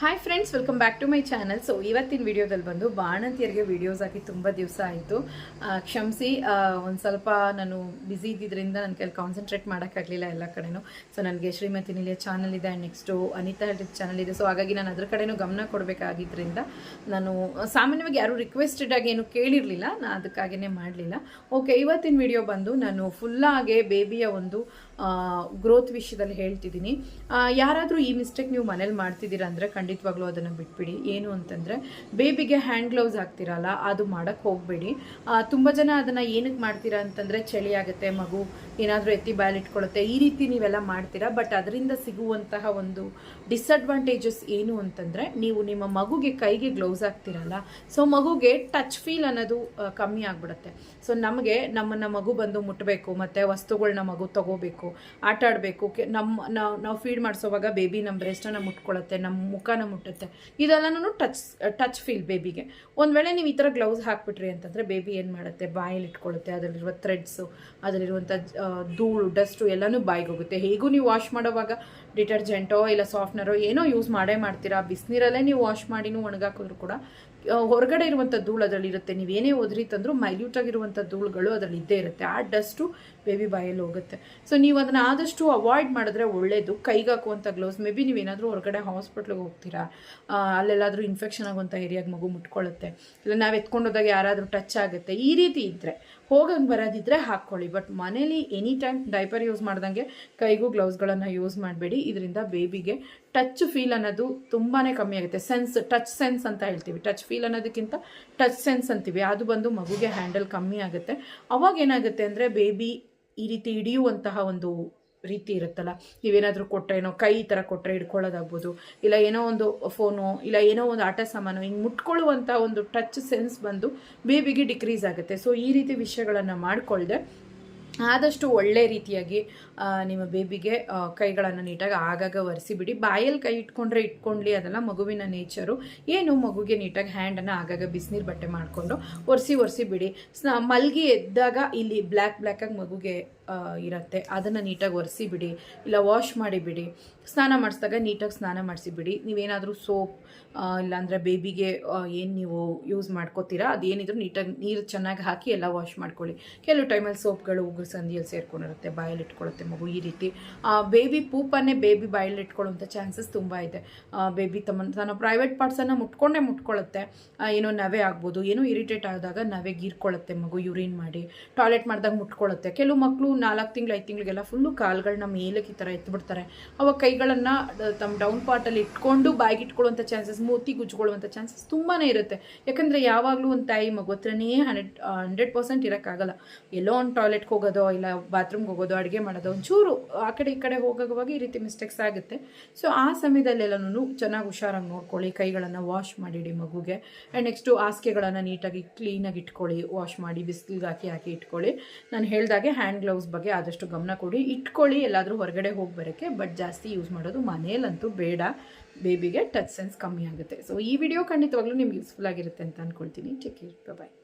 Hi friends welcome back to my channel so ಇವತ್ತಿನ ವಿಡಿಯೋದಲ್ಲಿ ಬಂದು ಬಾಣಂತಿಯರಿಗೆ ವೀಡಿಯೋಸ್ ಹಾಕಿ ತುಂಬ ದಿವಸ ಆಯಿತು. ಕ್ಷಮಿಸಿ ಒಂದು ಸ್ವಲ್ಪ ನಾನು ಬ್ಯುಸಿ ಇದ್ದಿದ್ದರಿಂದ ನನ್ನ ಕೈಲಿ ಕಾನ್ಸಂಟ್ರೇಟ್ ಮಾಡೋಕ್ಕಾಗಲಿಲ್ಲ ಎಲ್ಲ ಕಡೆನೂ. ಸೊ ನನಗೆ ಶ್ರೀಮತಿ ನಿಲಿಯ ಚಾನಲ್ ಇದೆ and next Anita health channel ಇದೆ. ಸೊ ಹಾಗಾಗಿ ನಾನು ಅದ್ರ ಕಡೆನೂ ಗಮನ ಕೊಡಬೇಕಾಗಿದ್ದರಿಂದ ನಾನು ಸಾಮಾನ್ಯವಾಗಿ ಯಾರೂ ರಿಕ್ವೆಸ್ಟೆಡ್ ಆಗಿ ಏನು ಕೇಳಿರಲಿಲ್ಲ. ನಾನು ಅದಕ್ಕಾಗಿಯೇ ಮಾಡಲಿಲ್ಲ. ಓಕೆ ಇವತ್ತಿನ ವಿಡಿಯೋ ಬಂದು ನಾನು ಫುಲ್ಲಾಗೆ ಬೇಬಿಯ ಒಂದು ಗ್ರೋತ್ ವಿಷಯದಲ್ಲಿ ಹೇಳ್ತಿದ್ದೀನಿ. ಯಾರಾದರೂ ಈ ಮಿಸ್ಟೇಕ್ ನೀವು ಮನೇಲಿ ಮಾಡ್ತಿದ್ದೀರಾ ಅಂದರೆ ಖಂಡಿತವಾಗ್ಲೂ ಅದನ್ನು ಬಿಟ್ಬಿಡಿ. ಏನು ಅಂತಂದರೆ ಬೇಬಿಗೆ ಹ್ಯಾಂಡ್ ಗ್ಲೌಸ್ ಹಾಕ್ತಿರಲ್ಲ, ಅದು ಮಾಡೋಕ್ಕೆ ಹೋಗಬೇಡಿ. ತುಂಬ ಜನ ಅದನ್ನು ಏನಕ್ಕೆ ಮಾಡ್ತೀರಾ ಅಂತಂದರೆ ಚಳಿ ಆಗುತ್ತೆ, ಮಗು ಏನಾದರೂ ಎತ್ತಿ ಬಾಯಲ್ಲಿಟ್ಕೊಳ್ಳುತ್ತೆ ಈ ರೀತಿ ನೀವೆಲ್ಲ ಮಾಡ್ತೀರಾ. ಬಟ್ ಅದರಿಂದ ಸಿಗುವಂತಹ ಒಂದು ಡಿಸ್ಅಡ್ವಾಂಟೇಜಸ್ ಏನು ಅಂತಂದರೆ, ನೀವು ನಿಮ್ಮ ಮಗುಗೆ ಕೈಗೆ ಗ್ಲೌಸ್ ಹಾಕ್ತಿರಲ್ಲ ಸೊ ಮಗುಗೆ ಟಚ್ ಫೀಲ್ ಅನ್ನೋದು ಕಮ್ಮಿ ಆಗಿಬಿಡುತ್ತೆ. ಸೊ ನಮಗೆ ನಮ್ಮನ್ನು ಮಗು ಬಂದು ಮುಟ್ಟಬೇಕು ಮತ್ತು ವಸ್ತುಗಳನ್ನ ಮಗು ತಗೋಬೇಕು ಆಟ ಆಡಬೇಕು ನಮ್ಮ ನಾವು ನಾವು ಫೀಡ್ ಮಾಡಿಸೋವಾಗ ಬೇಬಿ ನಮ್ಮ ಬ್ರೆಸ್ಟನ್ನು ಮುಟ್ಕೊಳ್ಳುತ್ತೆ ನಮ್ಮ ಮುಖನ ಮುಟ್ಟುತ್ತೆ. ಇದೆಲ್ಲನೂ ಟಚ್ ಟಚ್ ಫೀಲ್ ಬೇಬಿಗೆ ಒಂದು ವೇಳೆ ನೀವು ಈ ಥರ ಗ್ಲೌಸ್ ಹಾಕ್ಬಿಟ್ರಿ ಅಂತಂದರೆ ಬೇಬಿ ಏನು ಮಾಡುತ್ತೆ? ಬಾಯಲ್ಲಿ ಇಟ್ಕೊಳ್ಳುತ್ತೆ ಅದರಲ್ಲಿರುವ ಥ್ರೆಡ್ಸು ಅದರಲ್ಲಿರುವಂಥ ಧೂಳು ಡಸ್ಟು ಎಲ್ಲನೂ ಬಾಯಿಗೆ ಹೋಗುತ್ತೆ ಹೇಗೂ ನೀವು ವಾಶ್ ಮಾಡೋವಾಗ ಡಿಟರ್ಜೆಂಟೋ ಇಲ್ಲ ಸಾಫ್ಟ್ನರೋ ಏನೋ ಯೂಸ್ ಮಾಡೇ ಮಾಡ್ತೀರಾ? ಬಿಸಿನೀರಲ್ಲೇ ನೀವು ವಾಶ್ ಮಾಡಿನೂ ಒಣಗಾಕಿದ್ರು ಕೂಡ ಹೊರಗಡೆ ಇರುವಂಥ ಧೂಳು ಅದರಲ್ಲಿ ಇರುತ್ತೆ ನೀವೇನೇ ಓದ್ರಿ ತಂದರೂ ಮೈಲ್ಯೂಟ್ ಆಗಿರುವಂಥ ಧೂಳುಗಳು ಅದರಲ್ಲಿ ಇದ್ದೇ ಇರುತ್ತೆ. ಆ ಡಸ್ಟು ಬೇಬಿ ಬಾಯಲ್ಲಿ ಹೋಗುತ್ತೆ. ಸೊ ನೀವು ಅದನ್ನು ಆದಷ್ಟು ಅವಾಯ್ಡ್ ಮಾಡಿದ್ರೆ ಒಳ್ಳೆಯದು ಕೈಗೆ ಹಾಕುವಂಥ ಗ್ಲೌಸ್ ಮೇ ಬಿ ನೀವೇನಾದರೂ ಹೊರಗಡೆ ಹಾಸ್ಪಿಟ್ಲಿಗೆ ಹೋಗ್ತೀರಾ? ಅಲ್ಲೆಲ್ಲಾದರೂ ಇನ್ಫೆಕ್ಷನ್ ಆಗುವಂಥ ಏರಿಯಾಗೆ ಮಗು ಮುಟ್ಕೊಳ್ಳುತ್ತೆ ಇಲ್ಲ ನಾವು ಎತ್ಕೊಂಡೋದಾಗ ಯಾರಾದರೂ ಟಚ್ ಆಗುತ್ತೆ. ಈ ರೀತಿ ಇದ್ದರೆ ಹೋಗಂಗೆ ಬರೋದಿದ್ರೆ ಹಾಕ್ಕೊಳ್ಳಿ ಬಟ್ ಮನೇಲಿ ಎನಿ ಟೈಮ್ ಡೈಪರ್ ಯೂಸ್ ಮಾಡ್ದಂಗೆ ಕೈಗೂ ಗ್ಲೌಸ್ಗಳನ್ನು ಯೂಸ್ ಮಾಡಬೇಡಿ. ಇದರಿಂದ ಬೇಬಿಗೆ ಟಚ್ ಫೀಲ್ ಅನ್ನೋದು ತುಂಬಾ ಕಮ್ಮಿ ಆಗುತ್ತೆ. ಸೆನ್ಸ್ ಟಚ್ ಸೆನ್ಸ್ ಅಂತ ಹೇಳ್ತೀವಿ. ಟಚ್ ಫೀಲ್ ಅನ್ನೋದಕ್ಕಿಂತ ಟಚ್ ಸೆನ್ಸ್ ಅಂತೀವಿ. ಅದು ಬಂದು ಮಗುಗೆ ಹ್ಯಾಂಡಲ್ ಕಮ್ಮಿ ಆಗುತ್ತೆ. ಅವಾಗ ಏನಾಗುತ್ತೆ ಅಂದರೆ ಬೇಬಿ ಈ ರೀತಿ ಹಿಡಿಯುವಂತಹ ಒಂದು ರೀತಿ ಇರುತ್ತಲ್ಲ? ನೀವೇನಾದರೂ ಕೊಟ್ಟರೇನೋ ಕೈ ಈ ಥರ ಕೊಟ್ಟರೆ ಹಿಡ್ಕೊಳ್ಳೋದಾಗ್ಬೋದು, ಇಲ್ಲ ಏನೋ ಒಂದು ಫೋನು ಇಲ್ಲ ಏನೋ ಒಂದು ಆಟ ಸಾಮಾನು ಹಿಂಗೆ ಮುಟ್ಕೊಳ್ಳುವಂಥ ಒಂದು ಟಚ್ ಸೆನ್ಸ್ ಬಂದು ಬೇಬಿಗೆ ಡಿಕ್ರೀಸ್ ಆಗುತ್ತೆ. ಸೊ ಈ ರೀತಿ ವಿಷಯಗಳನ್ನು ಮಾಡಿಕೊಳ್ಳದೆ ಆದಷ್ಟು ಒಳ್ಳೆ ರೀತಿಯಾಗಿ ನಿಮ್ಮ ಬೇಬಿಗೆ ಕೈಗಳನ್ನು ನೀಟಾಗಿ ಆಗಾಗ ಒರೆಸಿಬಿಡಿ. ಬಾಯಲ್ಲಿ ಕೈ ಇಟ್ಕೊಂಡ್ರೆ ಇಟ್ಕೊಂಡ್ಲಿ ಅದೆಲ್ಲ ಮಗುವಿನ ನೇಚರು ಏನು ಮಗುಗೆ ನೀಟಾಗಿ ಹ್ಯಾಂಡನ್ನು ಆಗಾಗ ಬಿಸಿನೀರು ಬಟ್ಟೆ ಮಾಡಿಕೊಂಡು ಒರೆಸಿ ಒರೆಸಿಬಿಡಿ. ಸ್ನ ಮಲ್ಗಿ ಎದ್ದಾಗ ಇಲ್ಲಿ ಬ್ಲ್ಯಾಕ್ ಬ್ಲ್ಯಾಕಾಗಿ ಮಗುಗೆ ಇರತ್ತೆ. ಅದನ್ನು ನೀಟಾಗಿ ಒರೆಸಿಬಿಡಿ ಇಲ್ಲ ವಾಶ್ ಮಾಡಿಬಿಡಿ ಸ್ನಾನ ಮಾಡಿಸಿದಾಗ ನೀಟಾಗಿ ಸ್ನಾನ ಮಾಡಿಸಿಬಿಡಿ ನೀವೇನಾದರೂ ಸೋಪ್ ಇಲ್ಲಾಂದರೆ ಬೇಬಿಗೆ ಏನು ನೀವು ಯೂಸ್ ಮಾಡ್ಕೋತೀರಾ ಅದೇನಿದ್ರು ನೀಟಾಗಿ ನೀರು ಚೆನ್ನಾಗಿ ಹಾಕಿ ಎಲ್ಲ ವಾಶ್ ಮಾಡ್ಕೊಳ್ಳಿ. ಕೆಲವು ಟೈಮಲ್ಲಿ ಸೋಪ್ಗಳು ಉಗುರು ಸಂದಿಯಲ್ಲಿ ಸೇರ್ಕೊಂಡಿರುತ್ತೆ, ಬಾಯಲ್ಲಿ ಇಟ್ಕೊಳ್ಳುತ್ತೆ ಮಗು ಈ ರೀತಿ. ಬೇಬಿ ಪೂಪನ್ನೇ ಬೇಬಿ ಬಾಯಲ್ಲಿ ಇಟ್ಕೊಳ್ಳುವಂಥ ಚಾನ್ಸಸ್ ತುಂಬ ಇದೆ. ಬೇಬಿ ತಮ್ಮ, ತನ್ನ ಪ್ರೈವೇಟ್ ಪಾರ್ಟ್ಸನ್ನು ಮುಟ್ಕೊಂಡೇ ಮುಟ್ಕೊಳ್ಳುತ್ತೆ. ಏನೋ ನವೆ ಆಗ್ಬೋದು, ಏನೋ ಇರಿಟೇಟ್ ಆದಾಗ ನವೆ ಗೀರ್ಕೊಳ್ಳುತ್ತೆ ಮಗು ಯೂರಿನ್ ಮಾಡಿ. ಟಾಯ್ಲೆಟ್ ಮಾಡಿದಾಗ ಮುಟ್ಕೊಳ್ಳುತ್ತೆ. ಕೆಲವು ಮಕ್ಕಳು ನಾಲ್ಕು ತಿಂಗಳು, ಐದು ತಿಂಗಳಿಗೆಲ್ಲ ಫುಲ್ಲು ಕಾಲುಗಳನ್ನ ಮೇಲಕ್ಕೆ ಈ ಥರ ಎತ್ಬಿಡ್ತಾರೆ. ಅವಾಗ ಕೈಗಳನ್ನು ತಮ್ಮ ಡೌನ್ ಪಾರ್ಟಲ್ಲಿ ಇಟ್ಕೊಂಡು ಬಾಯಿಗೆ ಚಾನ್ಸಸ್ ಮೂತಿ ಗುಜ್ಕೊಳ್ಳುವಂಥ ಚಾನ್ಸಸ್ ತುಂಬಾ ಇರುತ್ತೆ. ಯಾಕಂದರೆ ಯಾವಾಗಲೂ ಒಂದು ತಾಯಿ ಮಗು ಹತ್ರನೇ ಹಂಡ್ರೆಡ್ ಹಂಡ್ರೆಡ್ ಪರ್ಸೆಂಟ್ ಇರೋಕ್ಕಾಗಲ್ಲ. ಎಲ್ಲೋ ಒಂದು ಟಾಯ್ಲೆಟ್ಗೆ ಹೋಗೋದೋ, ಇಲ್ಲ ಬಾತ್ರೂಮ್ಗೆ ಹೋಗೋದೋ, ಅಡುಗೆ ಮಾಡೋದೋ, ಒಂಚೂರು ಆ ಕಡೆ ಈ ಕಡೆ ಹೋಗೋವಾಗ ಈ ರೀತಿ ಮಿಸ್ಟೇಕ್ಸ್ ಆಗುತ್ತೆ. ಸೊ ಆ ಸಮಯದಲ್ಲೆಲ್ಲನೂ ಚೆನ್ನಾಗಿ ಹುಷಾರಾಗಿ ನೋಡ್ಕೊಳ್ಳಿ, ಕೈಗಳನ್ನು ವಾಶ್ ಮಾಡಿಡಿ ಮಗುಗೆ. ಆ್ಯಂಡ್ ನೆಕ್ಸ್ಟು ಹಾಸಿಗೆಗಳನ್ನು ನೀಟಾಗಿ ಕ್ಲೀನಾಗಿ ಇಟ್ಕೊಳ್ಳಿ ವಾಶ್ ಮಾಡಿ ಬಿಸಿಲಿಗೆ ಹಾಕಿ ಹಾಕಿ ಇಟ್ಕೊಳ್ಳಿ. ನಾನು ಹೇಳಿದಾಗೆ ಹ್ಯಾಂಡ್ ಗ್ಲೌಸ್ ಬಗ್ಗೆ ಆದಷ್ಟು ಗಮನ ಕೊಡಿ. ಇಟ್ಕೊಳ್ಳಿ, ಎಲ್ಲಾದರೂ ಹೊರಗಡೆ ಹೋಗಿ ಬರೋಕ್ಕೆ ಬಟ್ ಜಾಸ್ತಿ ಯೂಸ್ ಮಾಡೋದು ಮನೇಲಂತೂ ಬೇಡ. ಬೇಬಿಗೆ ಟಚ್ ಸೆನ್ಸ್ ಕಮ್ಮಿ ಆಗುತ್ತೆ. ಸೊ ಈ ವಿಡಿಯೋ ಖಂಡಿತವಾಗ್ಲೂ ನಿಮ್ಗೆ ಯೂಸ್ಫುಲ್ ಆಗಿರುತ್ತೆ ಅಂತ ಅಂದ್ಕೊಳ್ತೀನಿ ಚೆಕ್ ಬಾಯ್